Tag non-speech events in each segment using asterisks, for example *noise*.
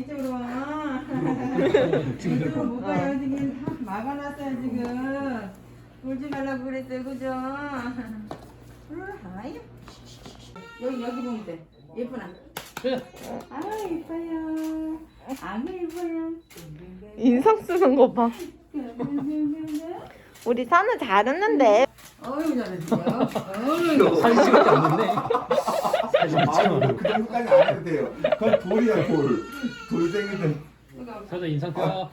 이쪽으로 와. 이쪽으로 못 가요. 지금 다 막아놨어요, 지금. 울지 말라고 그랬어요, 그죠? 음, 아유. 여기, 여기 보면 돼. 예쁘나? 아, 예뻐요. 아구 예뻐요. 인상 쓰는 거 봐. *laughs* 우리 산우 잘했는데. 어휴, 잘했어요. 어휴. 사진 찍을 게 없는데. 사진 아이고 찍어. 그 정도까지 안 해도 돼요. 그건 돌이야 돌. 돌 땡기는. 사진 인상 펴.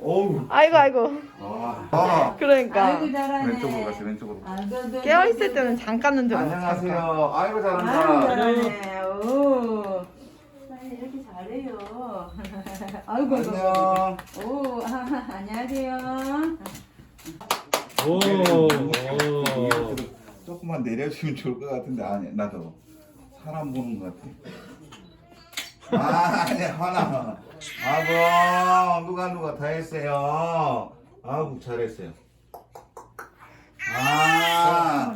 어우. 아이고 아이고. 아. 아. 그러니까 아이고, 잘하네. 왼쪽으로 가시 왼쪽으로. 아이고, 깨어 있을 때는 잠깐은 좀. 안녕하세요. 아이고 아유, 잘한다. 잘하네. 오. 사장님 이렇게 잘해요. *laughs* 아이고, 아이고. 안녕. 오, *laughs* 안녕하세요. 오. 위로 조금만 내려주면 좋을 것 같은데 아니 나도 사람 보는 것 같아. 아 아니야 화나. 아고 누가 누가 다 했어요. 아구 잘했어요. 아.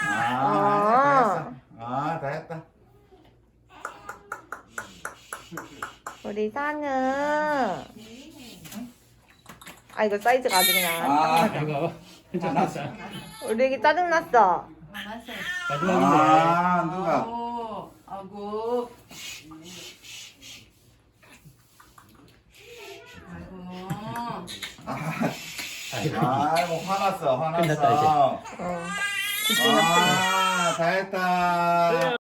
아, 다 했어. 아, 다 했다. 우리 산우. 아 이거 사이즈가 아주 그냥. 아, 이거 괜찮았어. 우리 애기 짜증났어. 마지막인데. 아, 누가? 아고, 아고. 아이고. 아이고. 아이고, 화났어, 화났어. 끝났다, 이제. 어. 아, 다 했다.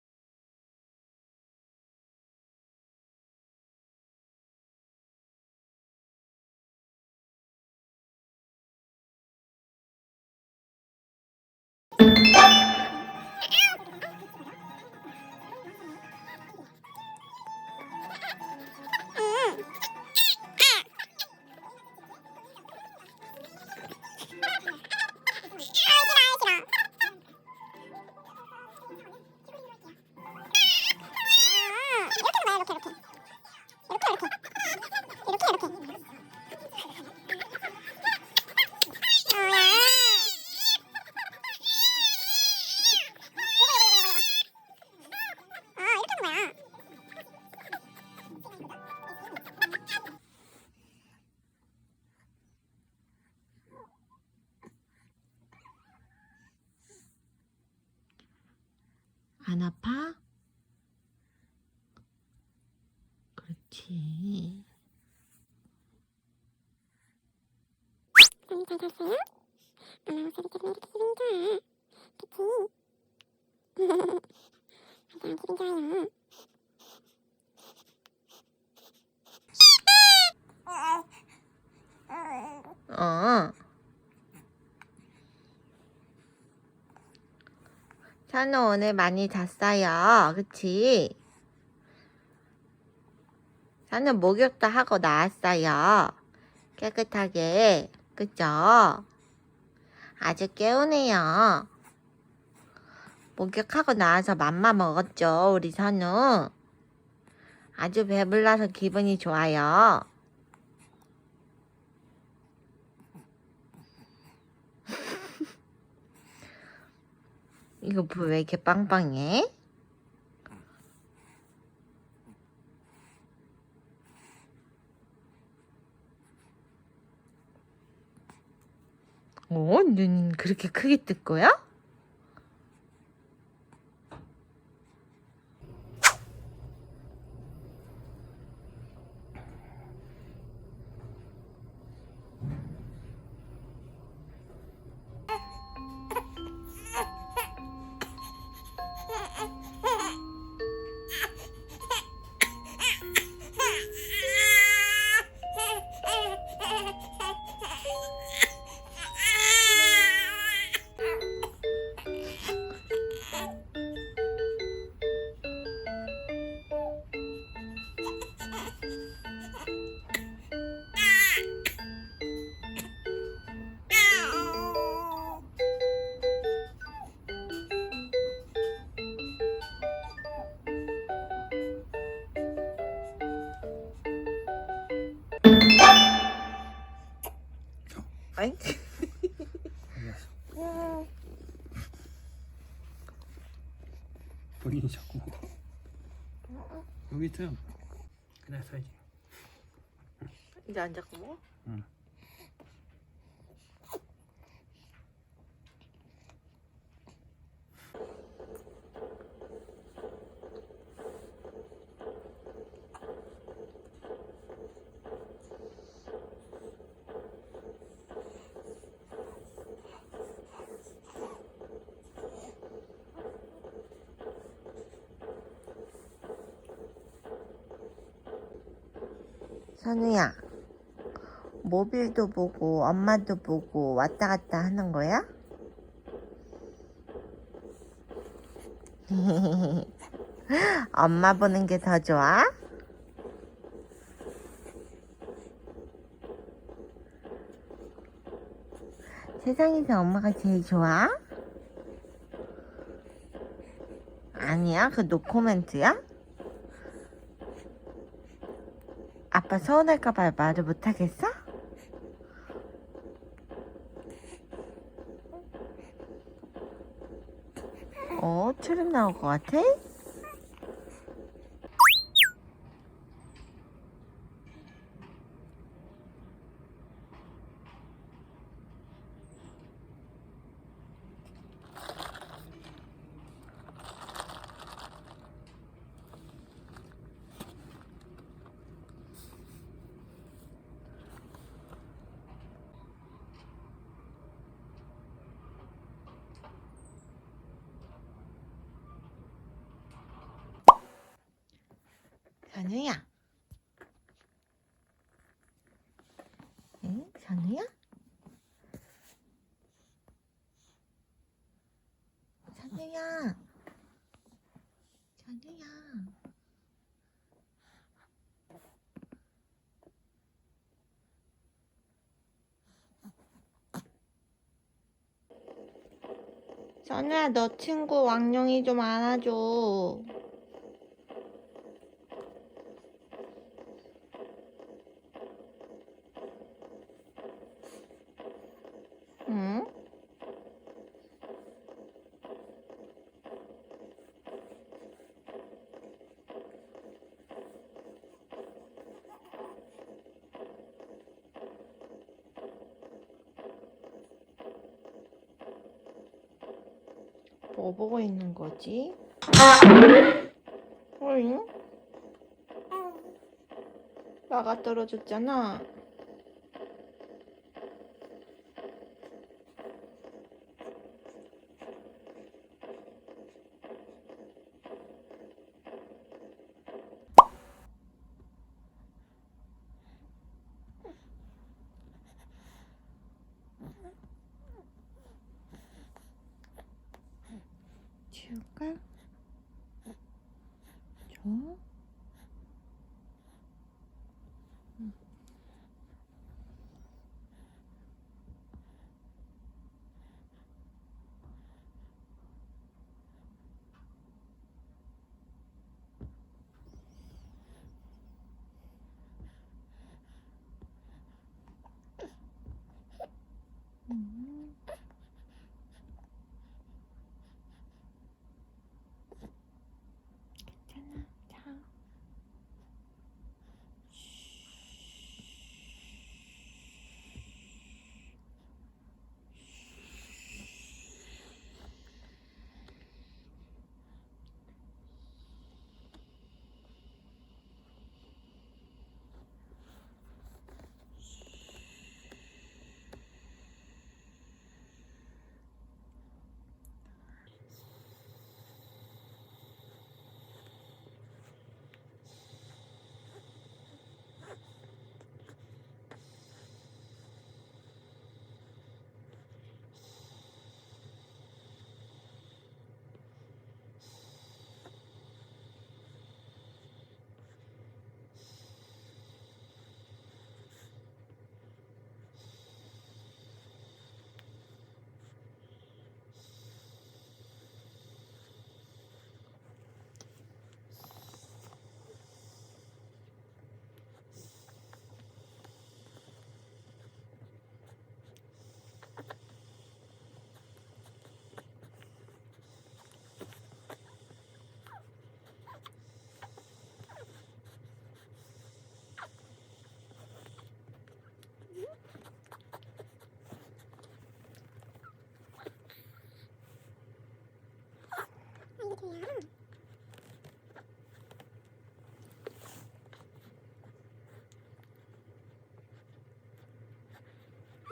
어. 산우 오늘 많이 잤어요. 그치? 산우 목욕도 하고 나왔어요. 깨끗하게. 그죠? 아주 깨우네요. 목욕하고 나와서 맘마 먹었죠, 우리 산우. 아주 배불러서 기분이 좋아요. 이거 뭐 왜 이렇게 빵빵해? 어? 눈 그렇게 크게 뜰 거야? 아이. 본인이 자꾸. 여기 있어요. 그래 서야지. 이제 안 잡고 먹어? 응. 선우야, 모빌도 보고 엄마도 보고 왔다 갔다 하는 거야? *laughs* 엄마 보는 게 더 좋아? 세상에서 엄마가 제일 좋아? 아니야, 그 노코멘트야? 아빠 서운할까봐 말을 못하겠어? 어, 트름 나올 것 같아? 선우야. 응? 선우야? 선우야. 선우야. 선우야, 너 친구 왕룡이 좀 안아줘. 응? 뭐 보고 있는 거지? 어잉? 나가 떨어졌잖아. 치울까?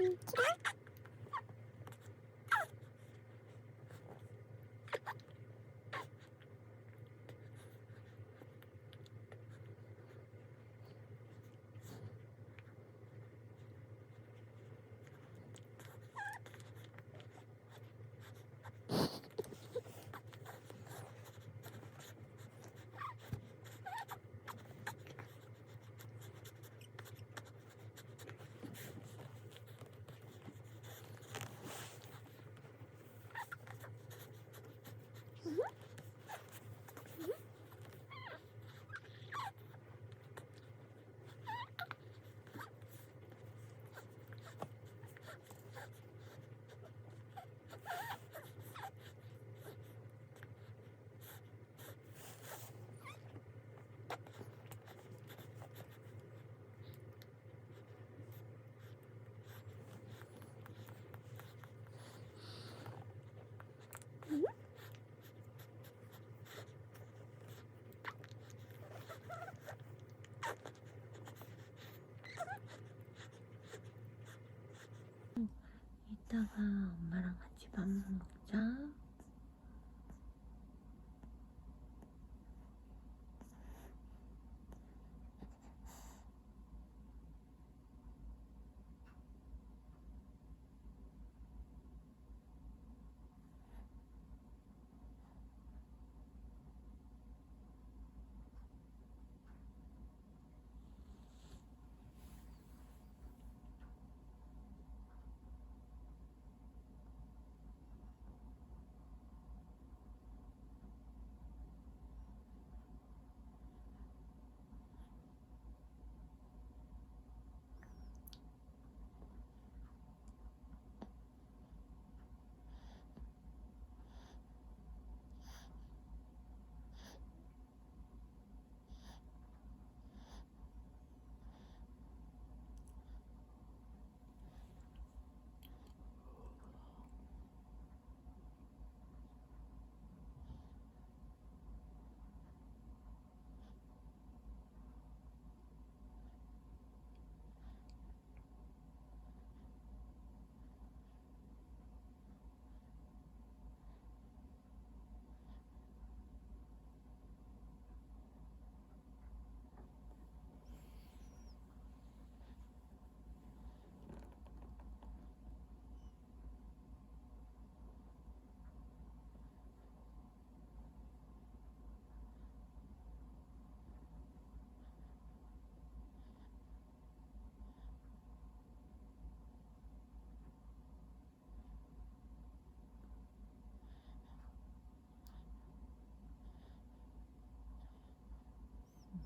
today 이따가 엄마랑 같이 밥 먹자.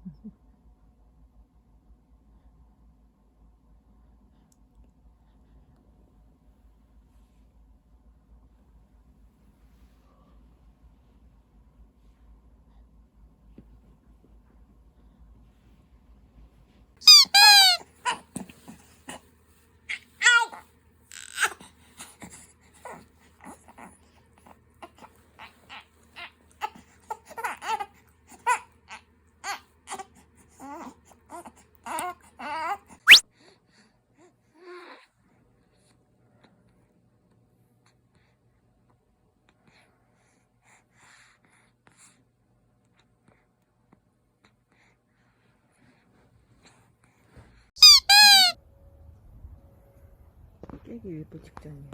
Mm-hmm. 깨기 일부 직전이야.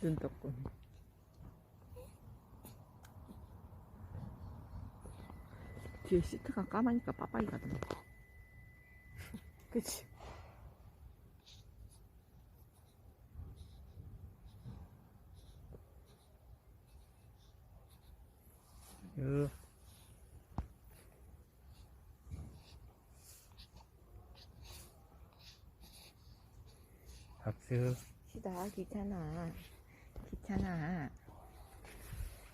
눈 떴군. 뒤에 시트가 까마니까 빠빠이 가던데. *laughs* 그치? 요. 박수. 시다 귀찮아. 귀찮아.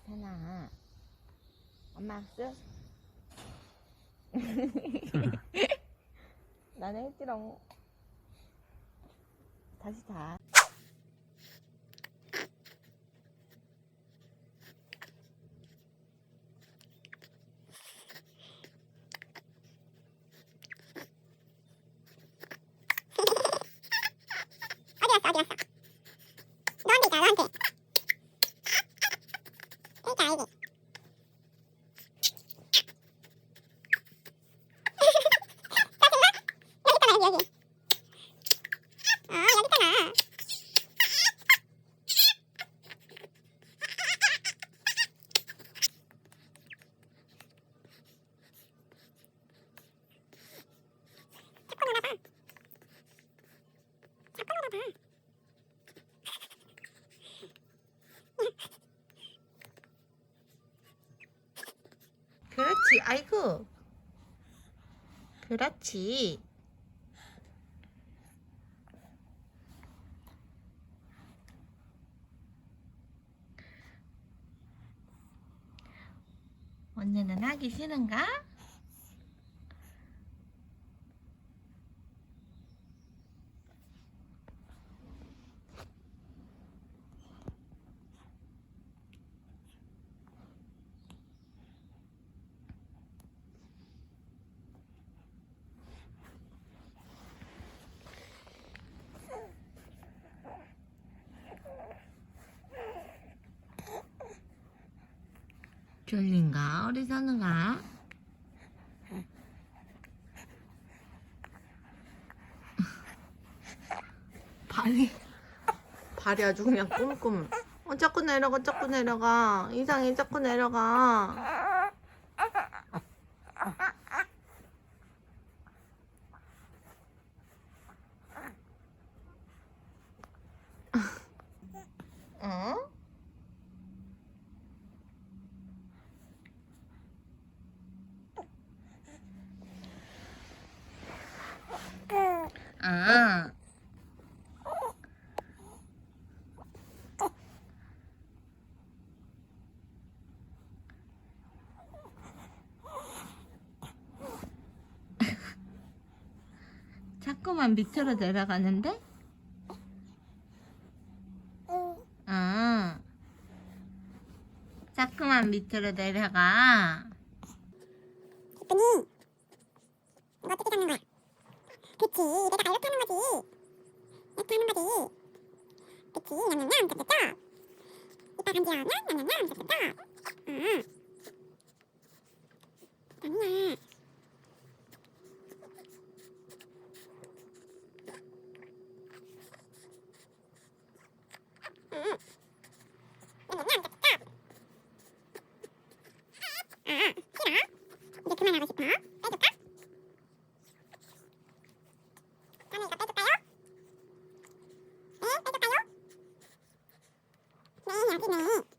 귀찮아. 엄마 학수? *laughs* 나는 했지롱. 다시 자. 그렇지. 아이고. 그렇지. 언니는 하기 싫은가? 졸린가? 우리 선우가? 발이 발이 아주 그냥 꿈꿈 어, 자꾸 내려가 자꾸 내려가 이상해 자꾸 내려가 응? 자꾸만 밑으로 내려가는데? 아, 자꾸만 어. 밑으로 내려가. あく